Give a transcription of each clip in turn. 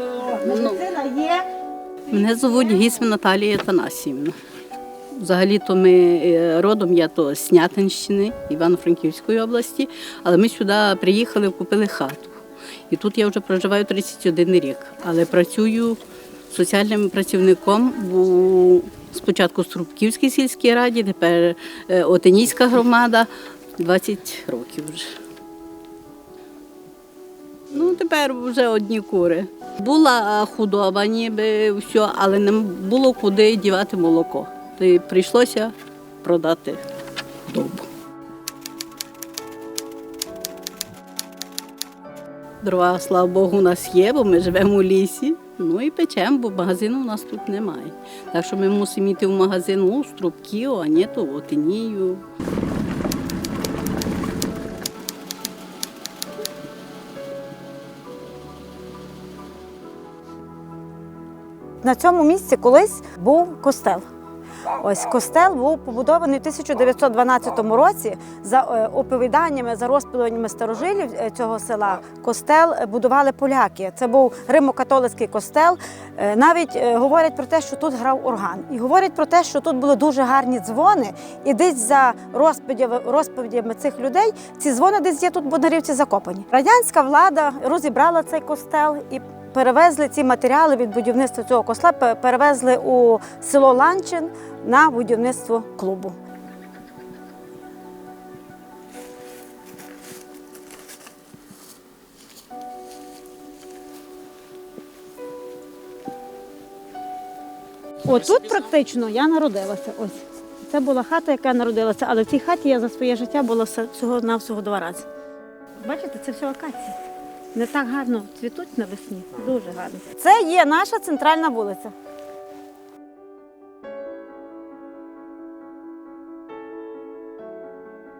е, медицина є. Мене звуть Гісм Наталія Танасівна. Взагалі-то ми е, родом я то з Снятинщини, Івано-Франківської області, але ми сюди приїхали, купили хату. І тут я вже проживаю 31 рік, але працюю соціальним працівником у спочатку Струбківській сільській раді, тепер е, Отинійська громада 20 років вже. Ну, тепер вже одні кури. Була худоба, ніби все, але не було куди дівати молоко. Й прийшлося продати худобу. Дрова, слава Богу, у нас є, бо ми живемо у лісі. Ну і печемо, бо магазину у нас тут немає. Так що ми мусимо йти в магазин у Струбків, а не то Отинію. На цьому місці колись був костел. Ось костел був побудований у 1912 році за е, оповіданнями, за розповіданнями старожилів е, цього села. Костел е, будували поляки. Це був римо-католицький костел. Навіть говорять про те, що тут грав орган, і говорять про те, що тут були дуже гарні дзвони. І десь за розповідями, цих людей ці дзвони десь є тут в Бондарівці закопані. Радянська влада розібрала цей костел і перевезли ці матеріали від будівництва цього костла, пе- перевезли у село Ланчин на будівництво клубу. Отут практично я народилася. Ось це була хата, яка народилася, але в цій хаті я за своє життя була всього навсього два рази. Бачите, це все акації. Не так гарно цвітуть навесні. Дуже гарно. Це є наша центральна вулиця.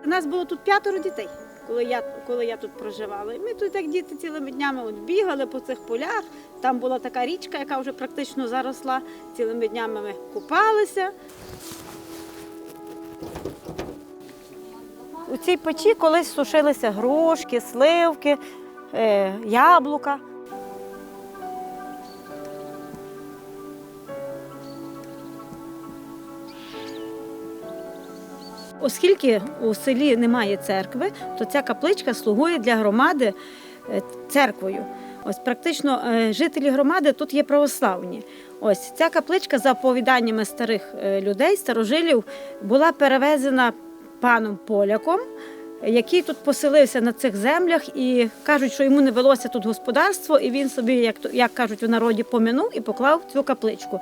У нас було тут п'ятеро дітей, коли я, коли я тут проживала. І ми тут як діти цілими днями от бігали по цих полях. Там була така річка, яка вже практично заросла. Цілими днями ми купалися. У цій печі колись сушилися грушки, сливки, яблука. Оскільки у селі немає церкви, то ця капличка слугує для громади е, церквою. Ось практично е, жителі громади тут є православні. Ось ця капличка, за оповіданнями старих е, людей, старожилів, була перевезена паном поляком, який тут поселився на цих землях, і кажуть, що йому не велося тут господарство, і він собі, як, як кажуть у народі, помінув і поклав цю капличку.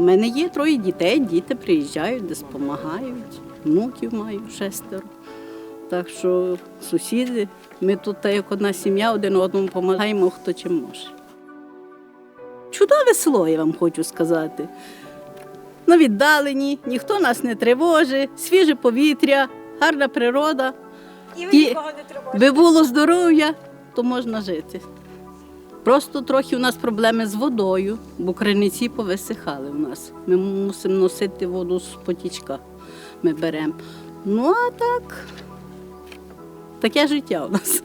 У мене є троє дітей, діти приїжджають, десь допомагають, внуків маю шестеро. Так що сусіди, ми тут так як одна сім'я, один одному допомагаємо, хто чим може. Чудове село, я вам хочу сказати. На віддалені, ніхто нас не тривожить, свіже повітря, гарна природа. І ви нікого не тривожите. Би було здоров'я, то можна жити. Просто трохи у нас проблеми з водою, бо криниці повисихали у нас. Ми мусимо носити воду з потічка. Ми беремо. Ну а так, таке життя у нас.